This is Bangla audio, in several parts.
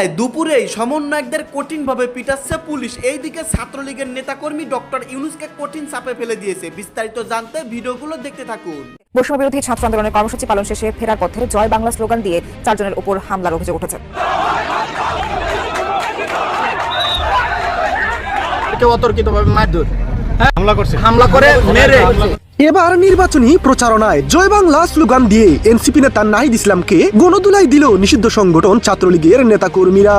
নদিয়ায় দুপুরেই সমন্বয়কদের কঠিনভাবে পিটাচ্ছে পুলিশ। এইদিকে ছাত্রলীগের নেতাকর্মী ডক্টর ইউনুসকে কঠিন চাপে ফেলে দিয়েছে। বিস্তারিত জানতে ভিডিওগুলো দেখতে থাকুন। বৈষম্য বিরোধী ছাত্র আন্দোলনের কর্মসূচি পালন শেষে ফেরার পথে জয় বাংলা স্লোগান দিয়ে চারজনের উপর হামলার অভিযোগ উঠেছে। অতর্কিতভাবে মারধর। হামলা করছে। হামলা করে মেরে। এবার নির্বাচনী প্রচারণায় জয় বাংলা স্লোগান দিয়ে এনসিপি নেতা নাহিদ ইসলামকে গণদুলাই দিল নিষিদ্ধ সংগঠন ছাত্রলীগের নেতাকর্মীরা।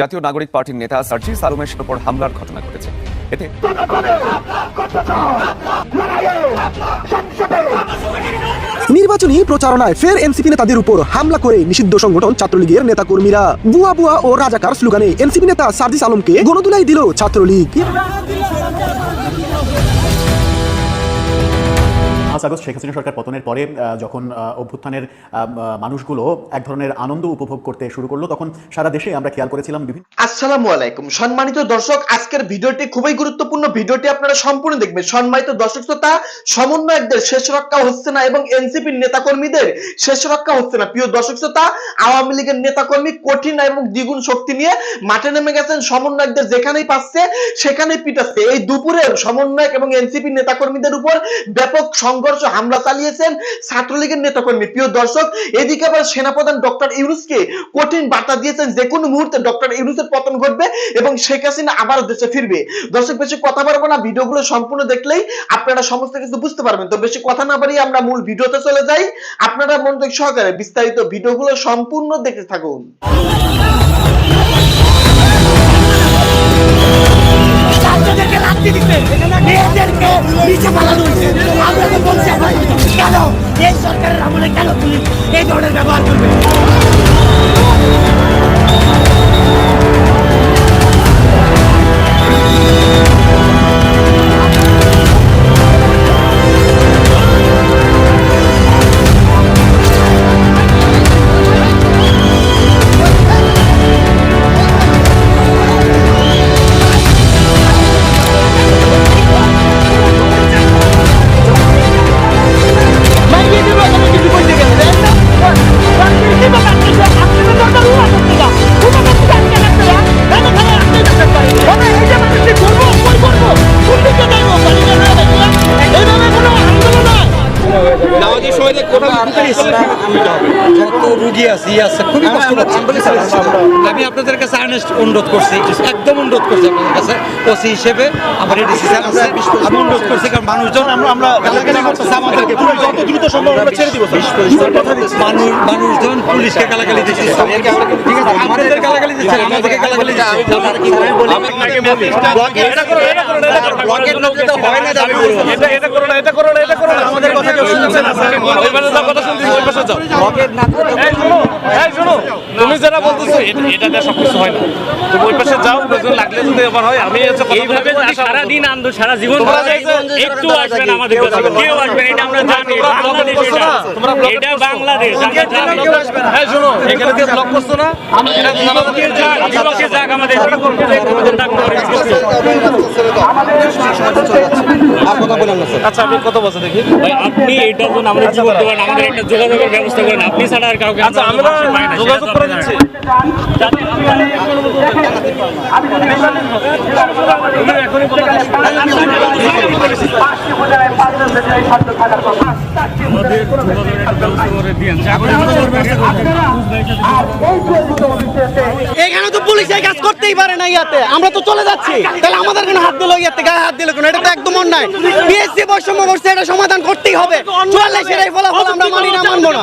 জাতীয় নাগরিক পার্টির নেতা সার্জিস আলমের উপর হামলার ঘটনা ঘটেছে। এতে নির্বাচনী প্রচারণায় ফের এনসিপি নেতাদের উপর হামলা করে নিষিদ্ধ সংগঠন ছাত্রলীগের নেতাকর্মীরা। বুয়া বুয়া ও রাজাকার স্লোগানে এনসিপি নেতা সার্জিস আলমকে গণদুলাই দিল ছাত্রলীগ। আগস্ট শেখ হাসিনা সরকার পতনের পরে যখন অভ্যুত্থানের মানুষগুলো এক ধরনের আনন্দ উপভোগ করতে শুরু করল, তখন সারা দেশে আমরা খেয়াল করেছিলাম বিভিন্ন আসসালামু আলাইকুম। সম্মানিত দর্শক, আজকের ভিডিওটি খুবই গুরুত্বপূর্ণ। ভিডিওটি আপনারা সম্পূর্ণ দেখবেন। সম্মানিত দর্শক শ্রোতা সমন্বয়কদের শেষ রক্ষা হচ্ছে না এবং এনসিপির নেতাকর্মীদের শেষ রক্ষা হচ্ছে না। প্রিয় দর্শক শ্রোতা, আওয়ামী লীগের নেতাকর্মী কঠিন এবং দ্বিগুণ শক্তি নিয়ে মাঠে নেমে গেছেন সমন্বয়কদের যেখানেই পাচ্ছে, সেখানেই পিটাচ্ছে। এই দুপুরে সমন্বয়ক এবং এনসিপি নেতাকর্মীদের উপর ব্যাপক সংঘর্ষ হামলা চালিয়েছেন ছাত্রলীগের নেতাকর্মী। প্রিয় দর্শক, এদিকে আবার সেনাপ্রধান ডক্টর ইউনুসকে কঠিন বার্তা দিয়েছেন যে কোনো মুহূর্তে ডক্টর ইউনুসের পতন ঘটবে এবং শেখ হাসিনা আবার দেশে ফিরবে। দর্শক, বেশি কথা পারব না, ভিডিওগুলো সম্পূর্ণ দেখলেই আপনারা সমস্ত কিছু বুঝতে পারবেন। তো বেশি কথা না বাড়িয়ে আমরা মূল ভিডিওতে চলে যাই। আপনারা মনোযোগ সহকারে বিস্তারিত ভিডিওগুলো সম্পূর্ণ দেখতে থাকুন। ছাত্রদেরকে লাগতে দিচ্ছে মেয়েদেরকে নিচে পালানো হয়েছে। আমরা তো বলছি ভাই কেন? এই সরকারের আমলে কেন তুমি এই ধরনের ব্যবহার করবে? আছে। খুবই কষ্ট পাচ্ছি আমি আপনাদের কাছে অনুরোধ করছি। একদম অনুরোধ করছি আপনাদের কাছে। ওসি হিসেবে আমার এই ডিসিশন আছে আমি অনুরোধ করছি কারণ মানুষজন আমরা আমরা গালাগালি করতেছে আমাদেরকে যত দ্রুত সম্ভব আমরা ছেড়ে দিব মানুষ মানুষজন পুলিশকে গালাগালি দিচ্ছে ঠিক আছে আমাদের গালাগালি দিচ্ছে আমাদেরকে গালাগালি দিচ্ছে আপনারা কি করেন বলি আপনাকে বলি ব্লকের লোক যেটা হয় না দাবি করব এটা এটা করো না এটা করো না এটা করো না আমাদের কথা কেউ শুনছে না কথা শুনছি ওই পাশে যাও ব্লকের না তুমি যেটা বলতেছো এটা- এটা দিয়ে সবকিছু হয় না তুমি ওই পাশে যাও হয় আমি এইভাবে যদি সারা দিন সারা জীবন একটু আসবেন আমাদের কাছে কেউ আসবেন এটা আমরা জানি বাংলাদেশ বাংলাদেশ আমরা হ্যাঁ শোনো এখানে দিয়ে ব্লক করছ না আমাদের আচ্ছা আপনি কত বছর দেখি আপনি এটার জন্য আমাদের কি করতে পারেন আমাদের একটা যোগাযোগের ব্যবস্থা করেন আপনি ছাড়া আর কাউকে আচ্ছা আমরা মানুষের পাই না, সেটা যোগাযোগ করে দিচ্ছি এখানে তো পুলিশ এই কাজ করতেই পারে না ইয়াতে। আমরা তো চলে যাচ্ছি। তাহলে আমাদের কোনো হাত দিল ইয়াতে, গায়ে হাত দিল কোনো? এটা তো একদম অন্যায়। বিএসসি বৈষম্য করছে, এটা সমাধান করতেই হবে। চুয়াল্লিশ সেটাই ফলাফল আমরা মানি না, মানবো না।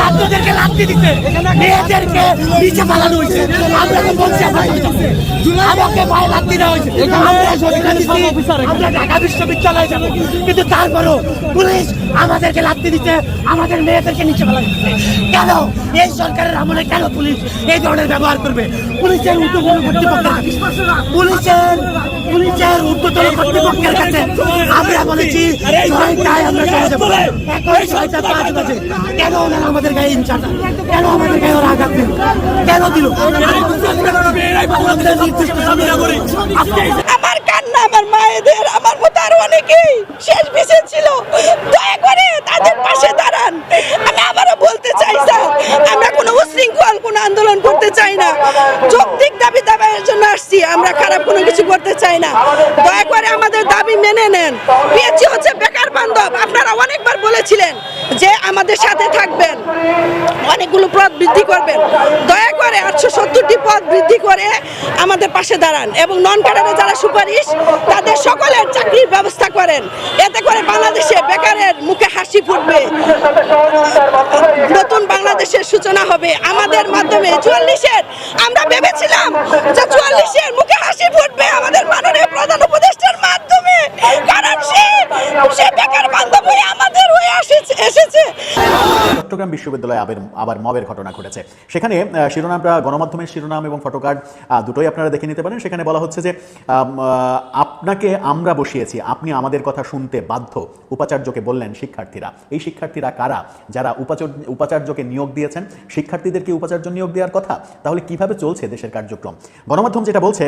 ছাত্রদেরকে লাত্তি দিতে মেয়েদেরকে নিচে পালানো হয়েছে। আমরা তো বলছি আমাকে ভাই লাত্তি দেওয়া হয়েছে। আমরা ঢাকা বিশ্ববিদ্যালয়ে যাব। কিন্তু তারপরও পুলিশ আমাদেরকে লাত্তি দিচ্ছে আমাদের মেয়েদেরকে নিচে ফেলা দিচ্ছে কেন? এই সরকারের আমলে কেন পুলিশ এই ধরনের ব্যবহার করবে? পুলিশের ঊর্ধ্বতন কর্তৃপক্ষের পুলিশের পুলিশের ঊর্ধ্বতন কর্তৃপক্ষের কাছে আমরা বলেছি ছয়টায় আমরা এখন ছয়টা পাঁচ বাজে। কেন ওনারা আমাদের গায়ে ইনচার্জ কেন আমাদের গায়ে ওরা আঘাত দিল? কেন দিল? আমাদের আমার কান্না আমার মায়েদের, আমার মতো আরও অনেকেই শেষ বেঁচে ছিল? দয়া করে তাদের পাশে দাঁড়ান। আমি আবারও বলতে চাই, স্যার, আমরা কোনো উশৃঙ্খল, কোনো আন্দোলন করতে চাই না। যৌক্তিক দাবি দাবাইয়ের জন্য আসছি, আমরা খারাপ কোনো কিছু করতে চাই না। দয়া করে আমাদের দাবি মেনে নেন। পিএচি হচ্ছে বেকার বান্ধব। আপনারা অনেকবার বলেছিলেন যে আমাদের সাথে থাকবেন। অনেকগুলো পদ বৃদ্ধি করবেন। দয়া করে আটশো সত্তরটি পদ বৃদ্ধি করে আমাদের পাশে দাঁড়ান এবং নন ক্যাডারে যারা সুপারিশ, তাদের সকলের চাকরির ব্যবস্থা করেন। এতে করে বাংলাদেশে বেকারের মুখে হাসি ফুটবে। নতুন বাংলাদেশের সূচনা হবে। আমাদের মাধ্যমে চুয়াল্লিশের, আমরা ভেবেছিলাম যে চুয়াল্লিশের মুখে হাসি ফুটবে আমাদের মাননীয় প্রধান উপদেষ্টার মাধ্যমে। চট্টগ্রাম বিশ্ববিদ্যালয়ে আবার আবার মবের ঘটনা ঘটেছে। সেখানে শিরোনামটা গণমাধ্যমের শিরোনাম এবং ফটোকার্ড দুটোই আপনারা দেখে নিতে পারেন। সেখানে বলা হচ্ছে যে আপনাকে আমরা বসিয়েছি, আপনি আমাদের কথা শুনতে বাধ্য, উপাচার্যকে বললেন শিক্ষার্থীরা। এই শিক্ষার্থীরা কারা? যারা উপাচার্য উপাচার্যকে নিয়োগ দিয়েছেন শিক্ষার্থীদেরকে উপাচার্য নিয়োগ দেওয়ার কথা? তাহলে কীভাবে চলছে দেশের কার্যক্রম? গণমাধ্যম যেটা বলছে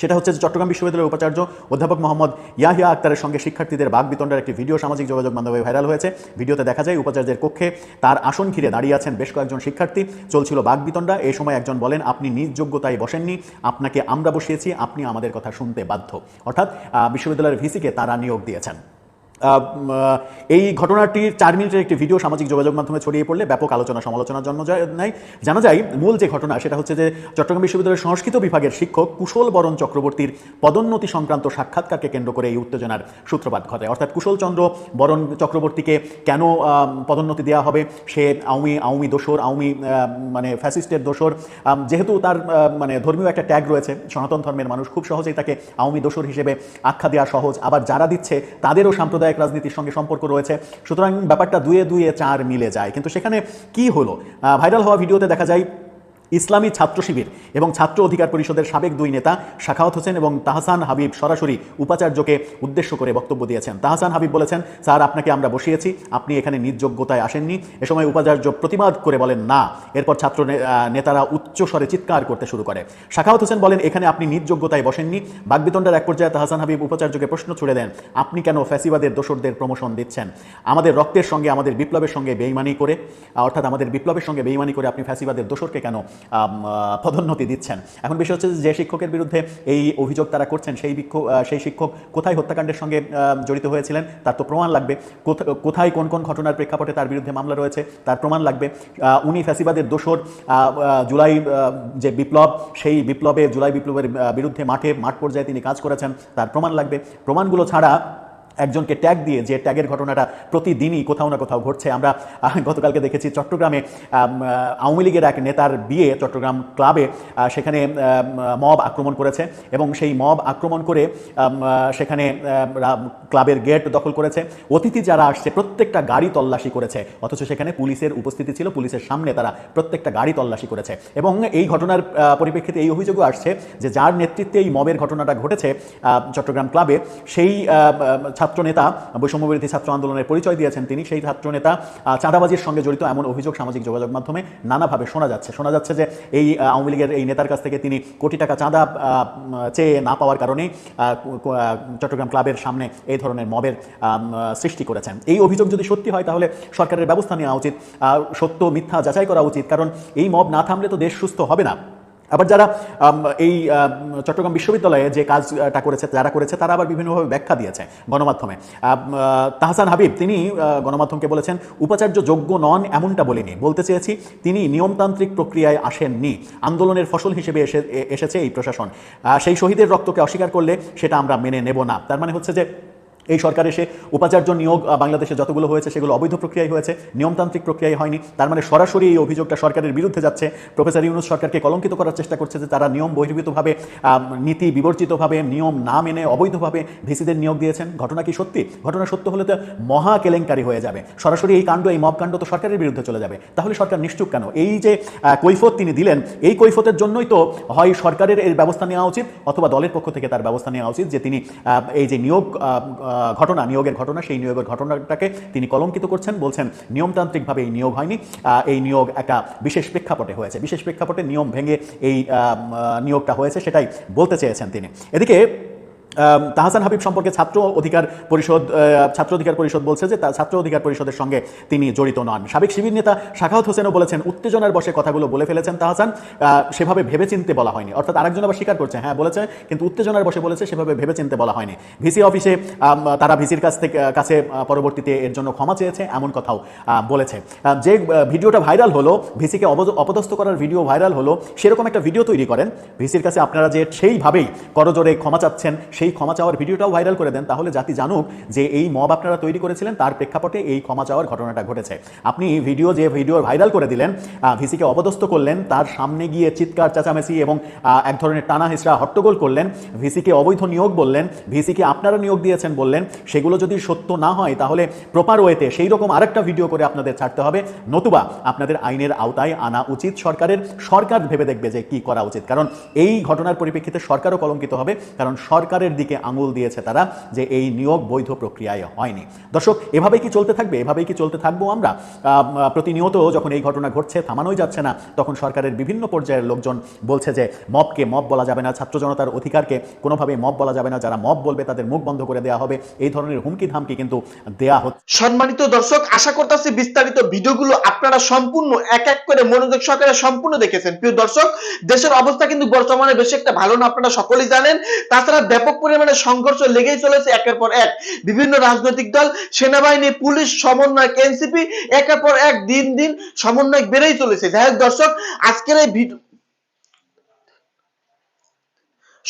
সেটা হচ্ছে যে চট্টগ্রাম বিশ্ববিদ্যালয়ের উপাচার্য অধ্যাপক মোহাম্মদ ইয়াহিয়া আক্তারের সঙ্গে শিক্ষার্থীদের বাঘ বিতণ্ডার একটি ভিডিও সামাজিক যোগাযোগ মাধ্যমে ভাইরাল হয়েছে। ভিডিওতে দেখা যায় উপাচার্যের কক্ষে তার আসন ঘিরে দাঁড়িয়ে আছেন বেশ কয়েকজন শিক্ষার্থী। চলছিল বাঘ বিতণ্ডা এই সময় একজন বলেন, আপনি নিজ যোগ্যতায় বসেননি। আপনাকে আমরা বসিয়েছি। আপনি আমাদের কথা শুনতে বাধ্য। অর্থাৎ বিশ্ববিদ্যালয়ের ভিসিকে তারা নিয়োগ দিয়েছেন। এই ঘটনাটির চার মিনিটের একটি ভিডিও সামাজিক যোগাযোগ মাধ্যমে ছড়িয়ে পড়লে ব্যাপক আলোচনা সমালোচনার জন্ম নেয়। জানা যায়, মূল যে ঘটনা সেটা হচ্ছে যে চট্টগ্রাম বিশ্ববিদ্যালয়ের সংস্কৃত বিভাগের শিক্ষক কুশল বরণ চক্রবর্তীর পদোন্নতি সংক্রান্ত সাক্ষাৎকারকে কেন্দ্র করে এই উত্তেজনার সূত্রপাত ঘটে। অর্থাৎ কুশলচন্দ্র বরণ চক্রবর্তীকে কেন পদোন্নতি দেওয়া হবে? সে আওয়ামী আওয়ামী দোসর, আওয়ামী মানে ফ্যাসিস্টের দোসর। যেহেতু তার মানে ধর্মীয় একটা ট্যাগ রয়েছে, সনাতন ধর্মের মানুষ খুব সহজেই তাকে আওয়ামী দোসর হিসেবে আখ্যা দেওয়া সহজ। আবার যারা দিচ্ছে, তাদেরও সাম্প্রদায়িক রাজনীতির সঙ্গে সম্পর্ক রয়েছে। সুতরাং ব্যাপারটা দুয়ে দুয়ে চার মিলে যায়। কিন্তু সেখানে কি হলো? ভাইরাল হওয়া ভিডিওতে দেখা যায় ইসলামী ছাত্র শিবির এবং ছাত্র অধিকার পরিষদের সাবেক দুই নেতা শাখাওয়াত হোসেন এবং তাহসান হাবিব সরাসরি উপাচার্যকে উদ্দেশ্য করে বক্তব্য দিয়েছেন। তাহসান হাবিব বলেছেন, স্যার, আপনাকে আমরা বসিয়েছি, আপনি এখানে নিজ যোগ্যতায় আসেননি। এ সময় উপাচার্য প্রতিবাদ করে বলেন, না। এরপর ছাত্র নেতারা উচ্চ স্বরে চিৎকার করতে শুরু করে। শাখাওয়াত হোসেন বলেন, এখানে আপনি নিজ যোগ্যতায় বসেননি। বাগবিতণ্ডার এক পর্যায়ে তাহসান হাবিব উপাচার্যকে প্রশ্ন ছুড়ে দেন, আপনি কেন ফ্যাসিবাদের দোসরদের প্রমোশন দিচ্ছেন? আমাদের রক্তের সঙ্গে, আমাদের বিপ্লবের সঙ্গে বেইমানি করে, অর্থাৎ আমাদের বিপ্লবের সঙ্গে বেইমানি করে আপনি ফ্যাসিবাদের দোসরকে কেন পদোন্নতি দিচ্ছেন। এখন বিষয় হচ্ছে যে শিক্ষকের বিরুদ্ধে এই অভিযোগ তারা করছেন সেই বিক্ষোভ সেই শিক্ষক কোথায় হত্যাকাণ্ডের সঙ্গে জড়িত হয়েছিলেন তার তো প্রমাণ লাগবে। কোথা- কোথায় কোন কোন ঘটনার প্রেক্ষাপটে তার বিরুদ্ধে মামলা রয়েছে তার প্রমাণ লাগবে। উনি ফ্যাসিবাদের আহ, জুলাই যে বিপ্লব সেই বিপ্লবে জুলাই বিপ্লবের বিরুদ্ধে মাঠে মাঠ পর্যায়ে তিনি কাজ করেছেন তার প্রমাণ লাগবে। প্রমাণগুলো ছাড়া একজনকে ট্যাগ দিয়ে যে ট্যাগের ঘটনাটা প্রতিদিনই কোথাও না কোথাও ঘটছে। আমরা গতকালকে দেখেছি চট্টগ্রামে আওয়ামী লীগের এক নেতার বিয়ে চট্টগ্রাম ক্লাবে সেখানে মব আক্রমণ করেছে এবং সেই মব আক্রমণ করে সেখানে ক্লাবের গেট দখল করেছে। অতিথি যারা আসছে, প্রত্যেকটা গাড়ি তল্লাশি করেছে, অথচ সেখানে পুলিশের উপস্থিতি ছিল, পুলিশের সামনে তারা প্রত্যেকটা গাড়ি তল্লাশি করেছে। এবং এই ঘটনার পরিপ্রেক্ষিতে এই অভিযোগও আসছে যে যার নেতৃত্বে এই মবের ঘটনাটা ঘটেছে চট্টগ্রাম ক্লাবে, সেই ছাত্রনেতা, বৈষম্যবিরোধী ছাত্র আন্দোলনের পরিচয় দিয়েছেন তিনি। সেই ছাত্রনেতা চাঁদাবাজির সঙ্গে জড়িত এমন অভিযোগ সামাজিক যোগাযোগ মাধ্যমে নানাভাবে শোনা যাচ্ছে। শোনা যাচ্ছে যে এই আওয়ামী লীগের এই নেতার কাছ থেকে তিনি কোটি টাকা চাঁদা চেয়ে না পাওয়ার কারণেই চট্টগ্রাম ক্লাবের সামনে এই ধরনের মবের সৃষ্টি করেছেন। এই অভিযোগ যদি সত্যি হয়, তাহলে সরকারের ব্যবস্থা নেওয়া উচিত। সত্য মিথ্যা যাচাই করা উচিত। কারণ এই মব না থামলে তো দেশ সুস্থ হবে না। আবার যারা এই চট্টগ্রাম বিশ্ববিদ্যালয়ে যে কাজটা করেছে, যারা করেছে, তারা আবার বিভিন্নভাবে ব্যাখ্যা দিয়েছে গণমাধ্যমে। তাহসান হাবিব, তিনি গণমাধ্যমকে বলেছেন, উপাচার্য যোগ্য নন এমনটা বলিনি। বলতে চেয়েছি, তিনি নিয়মতান্ত্রিক প্রক্রিয়ায় আসেননি। আন্দোলনের ফসল হিসেবে এসে এসেছে এই প্রশাসন। সেই শহীদের রক্তকে অস্বীকার করলে সেটা আমরা মেনে নেব না। তার মানে হচ্ছে যে এই সরকার এসে উপাচার্য নিয়োগ বাংলাদেশে যতগুলো হয়েছে সেগুলো অবৈধ প্রক্রিয়ায় হয়েছে, নিয়মতান্ত্রিক প্রক্রিয়ায় হয়নি। তার মানে সরাসরি এই অভিযোগটা সরকারের বিরুদ্ধে যাচ্ছে। প্রফেসর ইউনুস সরকারকে কলঙ্কিত করার চেষ্টা করছে যে তারা নিয়ম বহির্ভূতভাবে নীতি বিবর্জিতভাবে, নিয়ম না মেনে অবৈধভাবে ভিসিদের নিয়োগ দিয়েছেন। ঘটনা কি সত্যি? ঘটনা সত্য হলে তো মহা কেলেঙ্কারি হয়ে যাবে। সরাসরি এই কাণ্ড, এই মব কাণ্ড তো সরকারের বিরুদ্ধে চলে যাবে। তাহলে সরকার নিশ্চুপ কেন? এই যে কৈফত তিনি দিলেন, এই কৈফতের জন্যই তো হয় সরকারের এর ব্যবস্থা নেওয়া উচিত, অথবা দলের পক্ষ থেকে তার ব্যবস্থা নেওয়া উচিত যে তিনি এই যে নিয়োগ ঘটনা, নিয়োগের ঘটনা, সেই নিয়োগের ঘটনাটাকে তিনি কলঙ্কিত করছেন, বলছেন নিয়মতান্ত্রিকভাবে এই নিয়োগ হয়নি। এই নিয়োগ একটা বিশেষ প্রেক্ষাপটে হয়েছে। বিশেষ প্রেক্ষাপটে নিয়ম ভেঙে এই নিয়োগটা হয়েছে, সেটাই বলতে চেয়েছেন তিনি। এদিকে তাহসান হাবিব সম্পর্কে ছাত্র অধিকার পরিষদ ছাত্র অধিকার পরিষদ বলছে যে তা- ছাত্র অধিকার পরিষদের সঙ্গে তিনি জড়িত নন। সাবেক শিবির নেতা শাখাওয়াত হোসেনও বলেছেন, উত্তেজনার বসে কথাগুলো বলে ফেলেছেন তাহসান। সেভাবে ভেবেচিন্তে বলা হয়নি। অর্থাৎ আরেকজন আবার স্বীকার করছে হ্যাঁ বলেছে, কিন্তু উত্তেজনার বসে বলেছে, সেভাবে ভেবেচিন্তে বলা হয়নি। ভিসি অফিসে তারা ভিসির কাছ থেকে কাছে পরবর্তীতে এর জন্য ক্ষমা চেয়েছে, এমন কথাও বলেছে। যে ভিডিওটা ভাইরাল হলো, ভিসিকে অপদস্থ করার ভিডিও ভাইরাল হলো, সেরকম একটা ভিডিও তৈরি করেন। ভিসির কাছে আপনারা যে সেইভাবেই করজোরে ক্ষমা চাচ্ছেন সেই ক্ষমা চাওয়ার ভিডিওটাও ভাইরাল করে দেন। তাহলে জাতি জানুক যে এই মব আপনারা তৈরি করেছিলেন, তার প্রেক্ষাপটে এই ক্ষমা চাওয়ার ঘটনাটা ঘটেছে। আপনি ভিডিও যে ভিডিও ভাইরাল করে দিলেন ভিসিকে অপদস্থ করলেন, তার সামনে গিয়ে চিৎকার, চেঁচামেচি এবং এক ধরনের টানা হিসরা হট্টগোল করলেন, ভিসিকে অবৈধ নিয়োগ বললেন, ভিসিকে আপনারা নিয়োগ দিয়েছেন বললেন, সেগুলো যদি সত্য না হয়, তাহলে প্রপার ওয়েতে সেই রকম আরেকটা ভিডিও করে আপনাদের ছাড়তে হবে। নতুবা আপনাদের আইনের আওতায় আনা উচিত সরকারের, সরকার ভেবে দেখবে যে কি করা উচিত। কারণ এই ঘটনার পরিপ্রেক্ষিতে সরকারও কলঙ্কিত হবে। কারণ সরকারের দিকে আঙুল দিয়েছে তারা যে এই নিয়োগ বৈধ প্রক্রিয়ায় হয়নি। দর্শক, এভাবেই কি চলতে থাকবে? এভাবেই কি চলতে থাকব আমরা? প্রতিনিয়ত যখন এই ঘটনা ঘটছে, থামানোই যাচ্ছে না, তখন সরকারের বিভিন্ন পর্যায়ের লোকজন বলছে যে, মবকে মব বলা যাবে না, ছাত্র জনতার অধিকারকে কোনোভাবে মব বলা যাবে না, যারা মব বলবে তাদের মুখ বন্ধ করে দেওয়া হবে। এই ধরনের হুমকি ধামকি কিন্তু দেয়া হচ্ছে। সম্মানিত দর্শক, আশা করতেছি বিস্তারিত ভিডিওগুলো আপনারা সম্পূর্ণ, এক এক করে মনোযোগ সহকারে সম্পূর্ণ দেখেছেন। প্রিয় দর্শক, দেশের অবস্থা কিন্তু বর্তমানে বেশি একটা ভালো না, আপনারা সকলেই জানেন। তাছাড়া ব্যাপক পরিমাণে সংঘর্ষ লেগেই চলেছে একের পর এক। বিভিন্ন রাজনৈতিক দল, সেনাবাহিনী, পুলিশ, সমন্বয়ক, এনসিপি একের পর এক দিন দিন সমন্বয় বেড়েই চলেছে। যাই হোক দর্শক, আজকের এই ভিডিও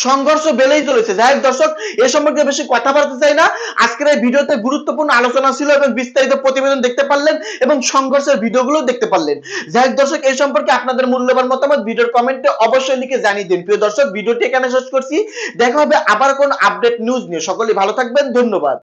সংঘর্ষ বেড়েই চলেছে। যাই হোক দর্শক, এ সম্পর্কে বেশি কথা বলতে চাই না। আজকের এই ভিডিওতে গুরুত্বপূর্ণ আলোচনা ছিল এবং বিস্তারিত প্রতিবেদন দেখতে পারলেন এবং সংঘর্ষের ভিডিওগুলো দেখতে পারলেন। যাই হোক দর্শক এই সম্পর্কে আপনাদের মূল্যবান মতামত ভিডিওর কমেন্টে অবশ্যই লিখে জানিয়ে দিন। প্রিয় দর্শক, ভিডিওটি এখানে শেষ করছি। দেখা হবে আবার কোন আপডেট নিউজ নিয়ে। সকলেই ভালো থাকবেন, ধন্যবাদ।